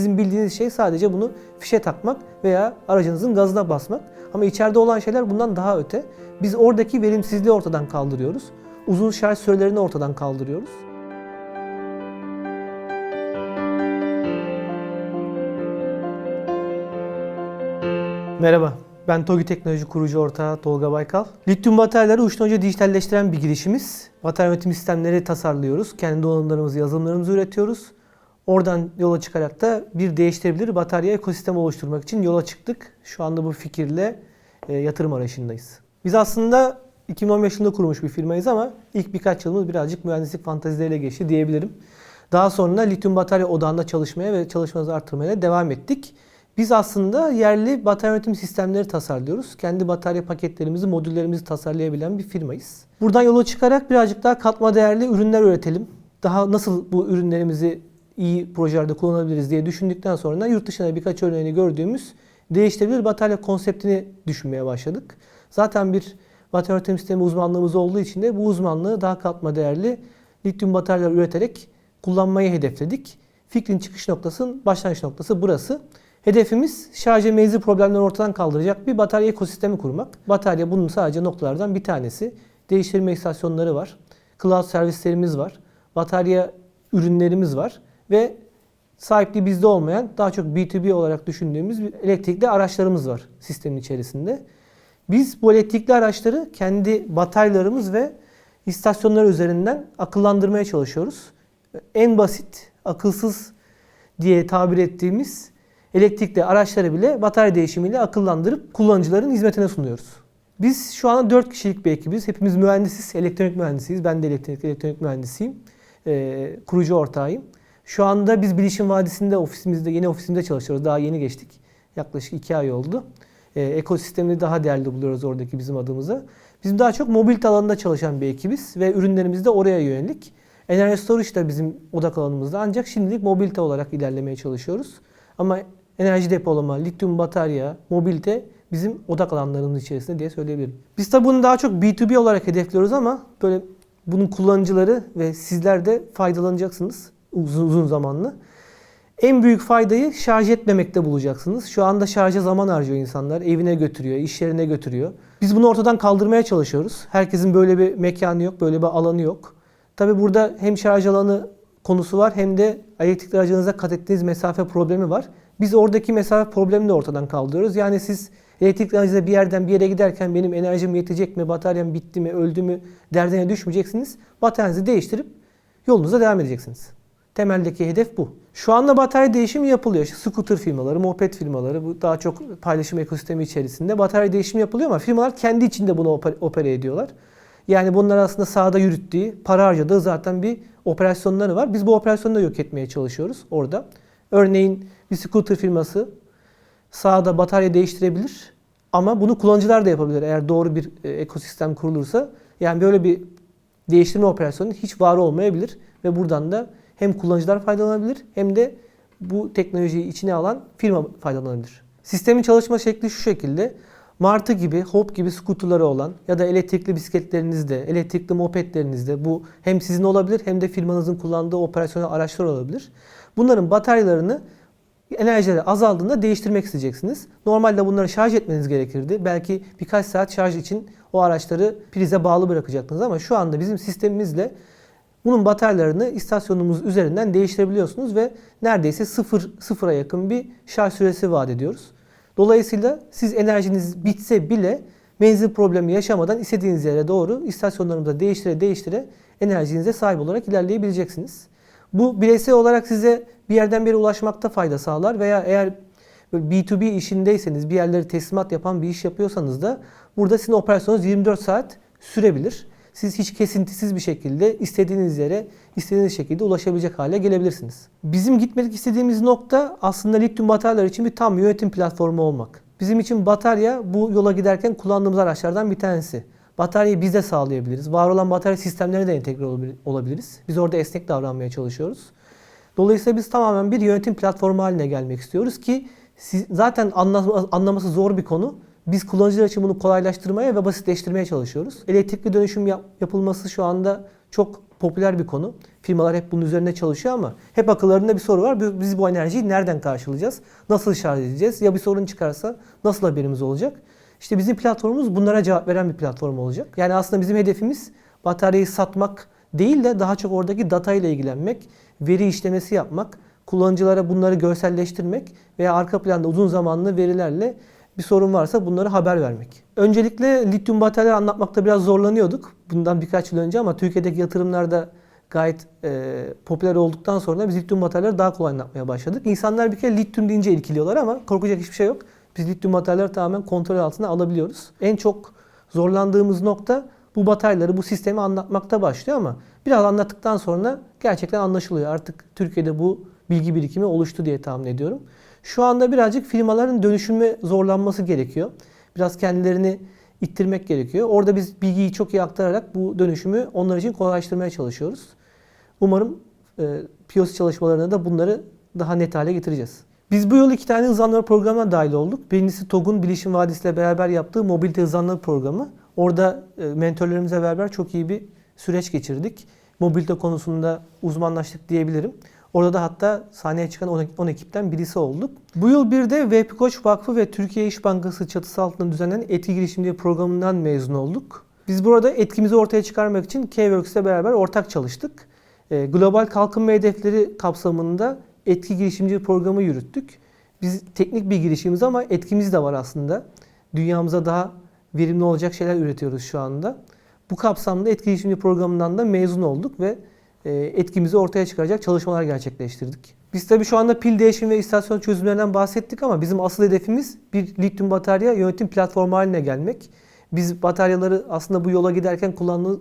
Sizin bildiğiniz şey sadece bunu fişe takmak veya aracınızın gazına basmak. Ama içeride olan şeyler bundan daha öte. Biz oradaki verimsizliği ortadan kaldırıyoruz. Uzun şarj sürelerini ortadan kaldırıyoruz. Merhaba, ben TOGİ Teknoloji kurucu ortağı Tolga Baykal. Lityum bataryaları uçtan uca dijitalleştiren bir girişimiz. Batarya yönetim sistemleri tasarlıyoruz. Kendi donanımlarımızı, yazılımlarımızı üretiyoruz. Oradan yola çıkarak da bir değiştirebilir batarya ekosistemi oluşturmak için yola çıktık. Şu anda bu fikirle e, yatırım arayışındayız. Biz aslında 2015 yılında kurmuş bir firmayız ama ilk birkaç yılımız birazcık mühendislik fantazileriyle geçti diyebilirim. Daha sonra lityum batarya odağında çalışmaya ve çalışmanızı arttırmaya devam ettik. Biz aslında yerli batarya yönetim sistemleri tasarlıyoruz. Kendi batarya paketlerimizi, modüllerimizi tasarlayabilen bir firmayız. Buradan yola çıkarak birazcık daha katma değerli ürünler üretelim. Daha nasıl bu ürünlerimizi iyi projelerde kullanabiliriz diye düşündükten sonra yurt dışında birkaç örneğini gördüğümüz değiştirebilir batarya konseptini düşünmeye başladık. Zaten bir batarya yönetim sistemi uzmanlığımız olduğu için de bu uzmanlığı daha katma değerli lityum bataryalar üreterek kullanmayı hedefledik. Fikrin çıkış noktasının başlangıç noktası burası. Hedefimiz şarj ve menzil problemlerini ortadan kaldıracak bir batarya ekosistemi kurmak. Batarya bunun sadece noktalardan bir tanesi. Değiştirme istasyonları var. Cloud servislerimiz var. Batarya ürünlerimiz var. Ve sahipliği bizde olmayan daha çok B2B olarak düşündüğümüz bir elektrikli araçlarımız var sistemin içerisinde. Biz bu elektrikli araçları kendi bataryalarımız ve istasyonlar üzerinden akıllandırmaya çalışıyoruz. En basit, akılsız diye tabir ettiğimiz elektrikli araçları bile batarya değişimiyle akıllandırıp kullanıcıların hizmetine sunuyoruz. Biz şu anda 4 kişilik bir ekibiz. Hepimiz mühendisiz, elektronik mühendisiyiz. Ben de elektrik, elektronik mühendisiyim. Ee, kurucu ortağıyım. Şu anda biz Bilişim Vadisi'nde ofisimizde, yeni ofisimde çalışıyoruz. Daha yeni geçtik. Yaklaşık 2 ay oldu. Ee, ekosistemini daha değerli buluyoruz oradaki bizim adımıza. Bizim daha çok mobilite alanında çalışan bir ekibiz ve ürünlerimiz de oraya yönelik. Enerji storage da bizim odak alanımızda ancak şimdilik mobilite olarak ilerlemeye çalışıyoruz. Ama enerji depolama, lityum batarya, mobilite bizim odak alanlarımız içerisinde diye söyleyebilirim. Biz tabi bunu daha çok B2B olarak hedefliyoruz ama böyle bunun kullanıcıları ve sizler de faydalanacaksınız uzun, uzun zamanlı. En büyük faydayı şarj etmemekte bulacaksınız. Şu anda şarja zaman harcıyor insanlar. Evine götürüyor, iş yerine götürüyor. Biz bunu ortadan kaldırmaya çalışıyoruz. Herkesin böyle bir mekanı yok, böyle bir alanı yok. Tabi burada hem şarj alanı konusu var hem de elektrikli aracınıza kat ettiğiniz mesafe problemi var. Biz oradaki mesafe problemini de ortadan kaldırıyoruz. Yani siz elektrikli aracınızla bir yerden bir yere giderken benim enerjim yetecek mi, bataryam bitti mi, öldü mü derdine düşmeyeceksiniz. Bataryanızı değiştirip yolunuza devam edeceksiniz. Temeldeki hedef bu. Şu anda batarya değişimi yapılıyor. İşte scooter firmaları, moped firmaları bu daha çok paylaşım ekosistemi içerisinde batarya değişimi yapılıyor ama firmalar kendi içinde bunu oper- opere ediyorlar. Yani bunlar aslında sahada yürüttüğü, para harcadığı zaten bir operasyonları var. Biz bu operasyonu da yok etmeye çalışıyoruz orada. Örneğin bir scooter firması sahada batarya değiştirebilir ama bunu kullanıcılar da yapabilir eğer doğru bir e, ekosistem kurulursa. Yani böyle bir değiştirme operasyonu hiç var olmayabilir ve buradan da hem kullanıcılar faydalanabilir hem de bu teknolojiyi içine alan firma faydalanabilir. Sistemin çalışma şekli şu şekilde. Martı gibi, Hop gibi skuterları olan ya da elektrikli bisikletlerinizde, elektrikli mopetlerinizde bu hem sizin olabilir hem de firmanızın kullandığı operasyonel araçlar olabilir. Bunların bataryalarını enerjileri azaldığında değiştirmek isteyeceksiniz. Normalde bunları şarj etmeniz gerekirdi. Belki birkaç saat şarj için o araçları prize bağlı bırakacaktınız ama şu anda bizim sistemimizle bunun bataryalarını istasyonumuz üzerinden değiştirebiliyorsunuz ve neredeyse sıfır, sıfıra yakın bir şarj süresi vaat ediyoruz. Dolayısıyla siz enerjiniz bitse bile menzil problemi yaşamadan istediğiniz yere doğru istasyonlarımıza değiştire değiştire enerjinize sahip olarak ilerleyebileceksiniz. Bu bireysel olarak size bir yerden bir ulaşmakta fayda sağlar veya eğer böyle B2B işindeyseniz bir yerleri teslimat yapan bir iş yapıyorsanız da burada sizin operasyonunuz 24 saat sürebilir. Siz hiç kesintisiz bir şekilde istediğiniz yere istediğiniz şekilde ulaşabilecek hale gelebilirsiniz. Bizim gitmek istediğimiz nokta aslında lityum bataryalar için bir tam yönetim platformu olmak. Bizim için batarya bu yola giderken kullandığımız araçlardan bir tanesi. Bataryayı biz de sağlayabiliriz. Var olan batarya sistemlerine de entegre olabiliriz. Biz orada esnek davranmaya çalışıyoruz. Dolayısıyla biz tamamen bir yönetim platformu haline gelmek istiyoruz ki siz, zaten anlaması zor bir konu. Biz kullanıcılar için bunu kolaylaştırmaya ve basitleştirmeye çalışıyoruz. Elektrikli dönüşüm yap, yapılması şu anda çok popüler bir konu. Firmalar hep bunun üzerine çalışıyor ama hep akıllarında bir soru var. Biz bu enerjiyi nereden karşılayacağız? Nasıl şarj edeceğiz? Ya bir sorun çıkarsa nasıl haberimiz olacak? İşte bizim platformumuz bunlara cevap veren bir platform olacak. Yani aslında bizim hedefimiz bataryayı satmak değil de daha çok oradaki data ile ilgilenmek, veri işlemesi yapmak, kullanıcılara bunları görselleştirmek veya arka planda uzun zamanlı verilerle bir sorun varsa bunları haber vermek. Öncelikle lityum bataryaları anlatmakta biraz zorlanıyorduk bundan birkaç yıl önce ama Türkiye'deki yatırımlarda gayet e, popüler olduktan sonra biz lityum bataryaları daha kolay anlatmaya başladık. İnsanlar bir kere lityum deyince ilgiliyorlar ama korkacak hiçbir şey yok. Biz lityum bataryaları tamamen kontrol altına alabiliyoruz. En çok zorlandığımız nokta bu bataryaları, bu sistemi anlatmakta başlıyor ama biraz anlattıktan sonra gerçekten anlaşılıyor. Artık Türkiye'de bu bilgi birikimi oluştu diye tahmin ediyorum. Şu anda birazcık firmaların dönüşülme zorlanması gerekiyor. Biraz kendilerini ittirmek gerekiyor. Orada biz bilgiyi çok iyi aktararak bu dönüşümü onlar için kolaylaştırmaya çalışıyoruz. Umarım e, POC çalışmalarına da bunları daha net hale getireceğiz. Biz bu yıl iki tane hızlandırma programına dahil olduk. Birincisi TOG'un Bilişim Vadisi ile beraber yaptığı mobilite hızlandırma programı. Orada e, mentorlarımızla beraber çok iyi bir süreç geçirdik. Mobilite konusunda uzmanlaştık diyebilirim. Orada da hatta sahneye çıkan 10 ekipten birisi olduk. Bu yıl bir de VP Koç Vakfı ve Türkiye İş Bankası çatısı altında düzenlenen etki girişimcilik programından mezun olduk. Biz burada etkimizi ortaya çıkarmak için K-Works ile beraber ortak çalıştık. E, Global kalkınma hedefleri kapsamında etki girişimci programı yürüttük. Biz teknik bir girişimiz ama etkimiz de var aslında. Dünyamıza daha verimli olacak şeyler üretiyoruz şu anda. Bu kapsamda etki girişimci programından da mezun olduk ve etkimizi ortaya çıkaracak çalışmalar gerçekleştirdik. Biz tabii şu anda pil değişim ve istasyon çözümlerinden bahsettik ama bizim asıl hedefimiz bir lityum batarya yönetim platformu haline gelmek. Biz bataryaları aslında bu yola giderken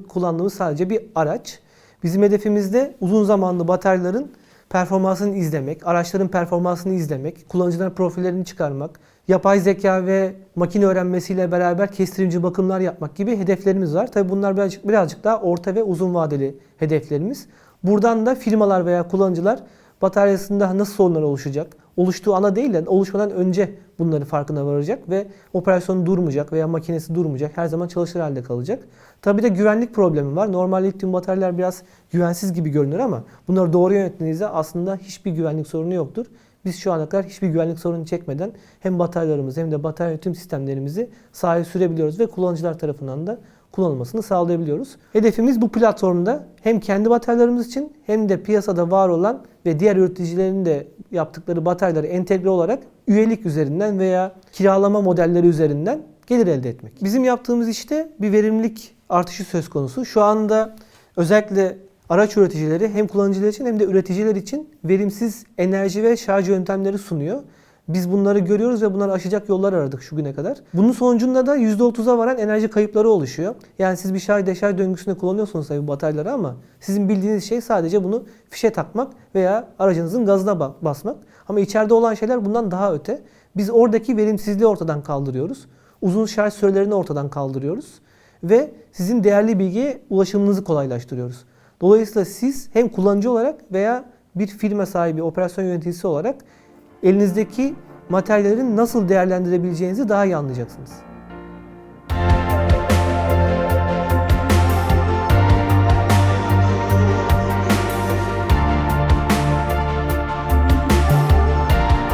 kullandığımız sadece bir araç. Bizim hedefimiz de uzun zamanlı bataryaların performansını izlemek, araçların performansını izlemek, kullanıcıların profillerini çıkarmak, yapay zeka ve makine öğrenmesiyle beraber kestirici bakımlar yapmak gibi hedeflerimiz var. Tabi bunlar birazcık, birazcık daha orta ve uzun vadeli hedeflerimiz. Buradan da firmalar veya kullanıcılar bataryasında nasıl sorunlar oluşacak, oluştuğu ana değil de oluşmadan önce bunların farkına varacak ve operasyonu durmayacak veya makinesi durmayacak. Her zaman çalışır halde kalacak. Tabii de güvenlik problemi var. Normal lityum bataryalar biraz güvensiz gibi görünür ama bunları doğru yönettiğinizde aslında hiçbir güvenlik sorunu yoktur. Biz şu ana kadar hiçbir güvenlik sorunu çekmeden hem bataryalarımızı hem de batarya yönetim sistemlerimizi sahaya sürebiliyoruz ve kullanıcılar tarafından da kullanılmasını sağlayabiliyoruz. Hedefimiz bu platformda hem kendi bataryalarımız için hem de piyasada var olan ve diğer üreticilerin de yaptıkları bataryaları entegre olarak üyelik üzerinden veya kiralama modelleri üzerinden gelir elde etmek. Bizim yaptığımız işte bir verimlilik artışı söz konusu. Şu anda özellikle araç üreticileri hem kullanıcılar için hem de üreticiler için verimsiz enerji ve şarj yöntemleri sunuyor. Biz bunları görüyoruz ve bunları aşacak yollar aradık şu güne kadar. Bunun sonucunda da %30'a varan enerji kayıpları oluşuyor. Yani siz bir şarj deşarj döngüsünde kullanıyorsunuz tabii bataryaları ama sizin bildiğiniz şey sadece bunu fişe takmak veya aracınızın gazına basmak. Ama içeride olan şeyler bundan daha öte. Biz oradaki verimsizliği ortadan kaldırıyoruz. Uzun şarj sürelerini ortadan kaldırıyoruz. Ve sizin değerli bilgiye ulaşımınızı kolaylaştırıyoruz. Dolayısıyla siz hem kullanıcı olarak veya bir firma sahibi, operasyon yöneticisi olarak elinizdeki materyallerin nasıl değerlendirebileceğinizi daha iyi anlayacaksınız.